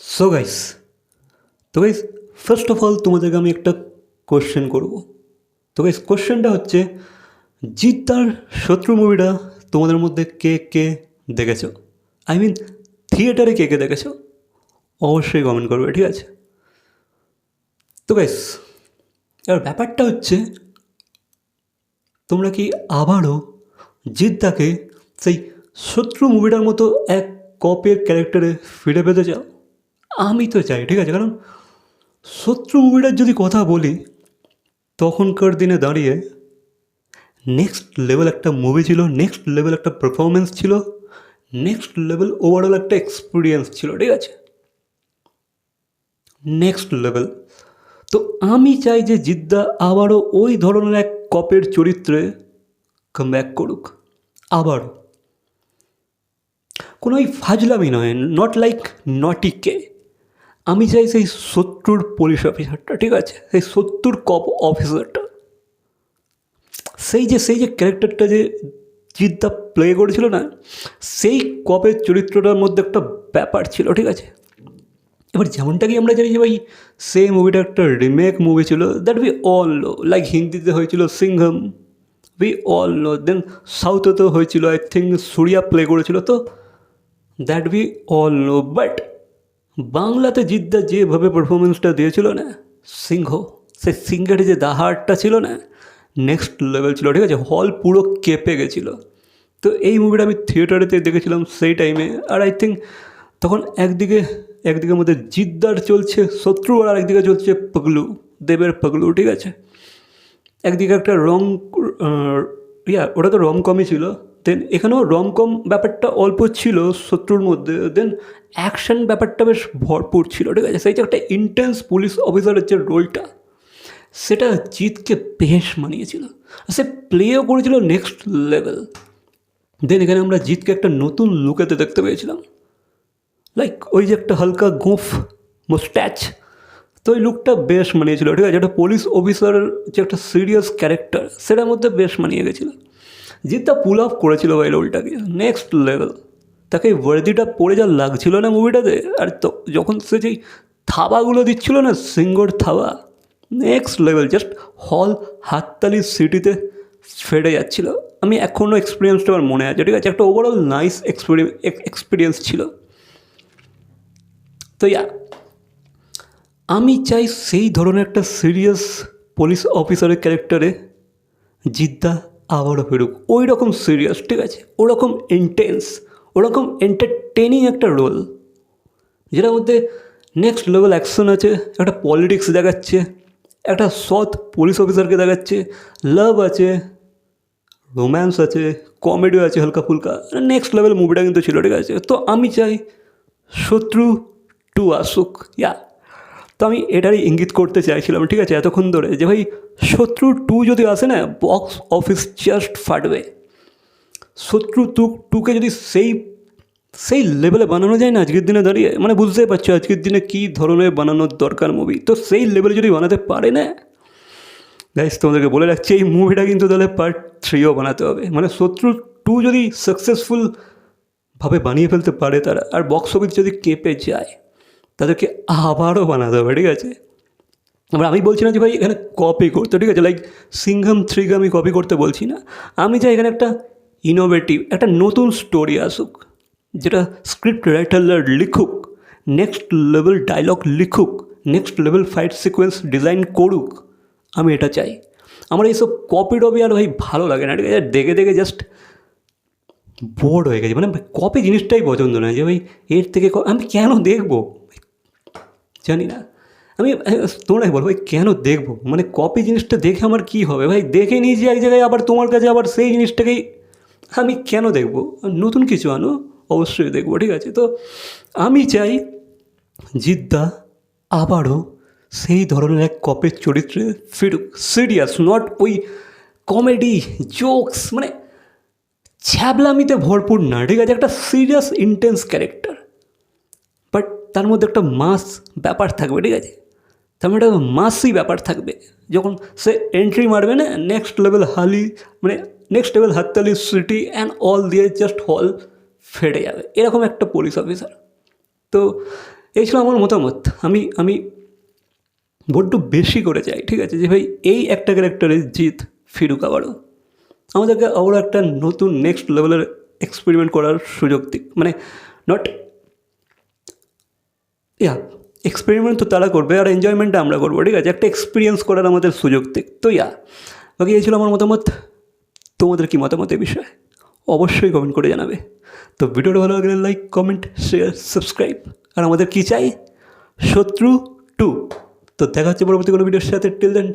So guys তো guys first of all তোমাদেরকে আমি একটা কোশ্চেন করব। তো গাইস কোশ্চেনটা হচ্ছে জিৎ তার শত্রু মুভিটা তোমাদের মধ্যে কে কে দেখেছ? আই মিন থিয়েটারে কে কে দেখেছ? অবশ্যই কমেন্ট করবে, ঠিক আছে? তো গাইস এবার ব্যাপারটা হচ্ছে, তোমরা কি আবারও জিদ্দাকে সেই শত্রু মুভিটার মতো এক কপের ক্যারেক্টারে ফিরে পেতে চাও? আমি তো চাই, ঠিক আছে? কারণ শত্রু মুভিটার যদি কথা বলি, তখনকার দিনে দাঁড়িয়ে নেক্সট লেভেল একটা মুভি ছিল নেক্সট লেভেল একটা পারফরমেন্স ছিল নেক্সট লেভেল ওভারঅল একটা এক্সপিরিয়েন্স ছিল, ঠিক আছে? নেক্সট লেভেল তো আমি চাই যে জিদ্দা আবারও ওই ধরনের এক কপের চরিত্রে কাম ব্যাক করুক আবার কোনো ওই ফাজলামি নয় নট লাইক নটিকে আমি চাই সেই শত্রুর পুলিশ অফিসারটা ঠিক আছে? সেই শত্রুর কপ অফিসারটা সেই যে সেই যে ক্যারেক্টারটা যে জিদ্দা প্লে করেছিল না, সেই কপের চরিত্রটার মধ্যে একটা ব্যাপার ছিল, ঠিক আছে? এবার যেমনটা কি আমরা জানি যে ভাই, সেই মুভিটা একটা রিমেক মুভি ছিল that we all know like হিন্দিতে হয়েছিল Singham we all know then সাউথেতেও হয়েছিল আই থিঙ্ক সুরিয়া প্লে করেছিল, তো that we all know but বাংলাতে জিদ্দা যেভাবে পারফরমেন্সটা দিয়েছিল না, সিংহ, সেই সিংহের যে দাহারটা ছিল না নেক্সট লেভেল ছিল, ঠিক আছে? হল পুরো কেঁপে গেছিল। তো এই মুভিটা আমি থিয়েটারেতে দেখেছিলাম সেই টাইমে আর আই থিঙ্ক তখন একদিকে, একদিকের মধ্যে জিদ্দার চলছে, শত্রু, আর একদিকে চলছে পগলু, দেবের পগলু, ঠিক আছে? একদিকে একটা রং ইয়া, ওটা তো রম কমই ছিল দেন এখানেও রম কম ব্যাপারটা অল্প ছিল শত্রুর মধ্যে। দেন অ্যাকশন ব্যাপারটা বেশ ভরপুর ছিল, ঠিক আছে? সেই যে একটা ইন্টেন্স পুলিশ অফিসারের যে রোলটা সেটা জিতকে বেশ মানিয়েছিল। সে প্লেও করেছিল নেক্সট লেভেল দেন এখানে আমরা জিতকে একটা নতুন লুকেতে দেখতে পেয়েছিলাম। লাইক ওই যে একটা হালকা গোঁফ মোস্ট্যাচ তো ওই লুকটা বেশ মানিয়েছিল, ঠিক আছে? একটা পুলিশ অফিসারের যে একটা সিরিয়াস ক্যারেক্টার সেটার মধ্যে বেশ মানিয়ে গেছিল। জিতটা পুল অফ করেছিল ভাই রোলটাকে নেক্সট লেভেল তাকে ওয়ার্দিটা পড়ে যা লাগছিল না মুভিটাতে আর তো যখন সে যেই থাবাগুলো দিচ্ছিল না, সিঙ্গর থাবা নেক্সট লেভেল জাস্ট হল হাততালি সিটিতে ফেটে যাচ্ছিল। আমি এখনও এক্সপিরিয়েন্সটা আমার মনে আছে। ঠিক আছে, একটা ওভারঅল নাইস এক্সপিরিয়েন্স ছিল। তো ইয়া, আমি চাই সেই ধরনের একটা সিরিয়াস পুলিশ অফিসারের ক্যারেক্টারে জিদ্দা আবারও ফেরুক। ওই রকম সিরিয়াস ঠিক আছে? ওরকম ইন্টেন্স ওরকম এন্টারটেনিং একটা রোল যেটার মধ্যে নেক্সট লেভেল অ্যাকশন আছে, একটা পলিটিক্স দেখাচ্ছে, একটা সৎ পুলিশ অফিসারকে দেখাচ্ছে লাভ আছে রোম্যান্স আছে কমেডিও আছে হালকা ফুলকা নেক্সট লেভেল মুভিটা কিন্তু ছিল, ঠিক আছে? তো আমি চাই শত্রু টু আসুক ইয়া তো আমি এটারই ইঙ্গিত করতে চাইছিলাম, ঠিক আছে, এতক্ষণ ধরে যে ভাই শত্রু টু যদি আসে না বক্স অফিস জাস্ট ফাটবে শত্রু টু, টুকে যদি সেই সেই লেভেলে বানানো যায় না আজকের দিনে দাঁড়িয়ে মানে বুঝতেই পারছ আজকের দিনে কী ধরনের বানানোর দরকার মুভি তো সেই লেভেলে যদি বানাতে পারে না গাইস তোমাদেরকে বলে রাখছি, এই মুভিটা কিন্তু তাহলে পার্ট থ্রিও বানাতে হবে। মানে শত্রু টু যদি সাকসেসফুল ভাবে বানিয়ে ফেলতে পারে তারা, আর বক্স অফিস যদি কেঁপে যায় তাদেরকে আবারও বানাতে হবে, ঠিক আছে? এবার আমি বলছি না যে ভাই এখানে কপি করতে, ঠিক আছে? লাইক সিংহাম থ্রিকে আমি কপি করতে বলছি না। আমি চাই এখানে একটা ইনোভেটিভ একটা নতুন স্টোরি আসুক, যেটা স্ক্রিপ্ট রাইটাররা লিখুক next level dialogue লিখুক next level fight sequence design করুক। আমি এটা চাই। আমার এইসব কপি টপি আর ভাই ভালো লাগে না, ঠিক আছে? দেখে দেখে জাস্ট বোর্ড হয়ে গেছে। মানে কপি জিনিসটাই পছন্দ না যে ভাই এর থেকে আমি কেন দেখব? জানি না। আমি তোমরাই বলো ভাই, কেন দেখব? মানে কপি জিনিসটা দেখে আমার কী হবে? ভাই, দেখে নিই যে এক জায়গায় আবার তোমার কাছে আবার সেই জিনিসটাকেই আমি কেন দেখব? নতুন কিছু আনো, অবশ্যই দেখব, ঠিক আছে? তো আমি চাই জিদ্দা আবারও সেই ধরনের এক কপের চরিত্রে ফিরুক। সিরিয়াস নট ওই কমেডি জোকস মানে ছ্যাবলামিতে ভরপুর না, ঠিক আছে? একটা সিরিয়াস ইন্টেন্স ক্যারেক্টার তার মধ্যে একটা মাস ব্যাপার থাকবে, ঠিক আছে? তার মধ্যে একটা মাসই ব্যাপার থাকবে, যখন সে এন্ট্রি মারবে না নেক্সট লেভেল হালি মানে নেক্সট লেভেল হাততালি, সিটি অ্যান্ড অল দিয়ে জাস্ট হল ফেটে যাবে। এরকম একটা পুলিশ অফিসার তো এই ছিল আমার মতামত। আমি আমি বড্ড বেশি করে চাই, ঠিক আছে? যে ভাই, এই একটা ক্যারেক্টারে জিত, ফিরুক আবারও। আমাদেরকে আবারও একটা নতুন নেক্সট লেভেলের এক্সপেরিমেন্ট করার সুযোগ দিক। মানে নট ইয়া এক্সপেরিমেন্ট তো তারা করবে আর এনজয়মেন্টটা আমরা করব, ঠিক আছে? একটা এক্সপিরিয়েন্স করার আমাদের সুযোগ তো ইয়া বাকি এই ছিল আমার মতামত। তোমাদের কি মতামত এই বিষয়ে? অবশ্যই কমেন্ট করে জানাবে। তো ভিডিওটা ভালো লাগলে লাইক কমেন্ট শেয়ার সাবস্ক্রাইব আর আমাদের কী চাই? শত্রু টু তো দেখা হচ্ছে পরবর্তী কোনো ভিডিওর সাথে। Till then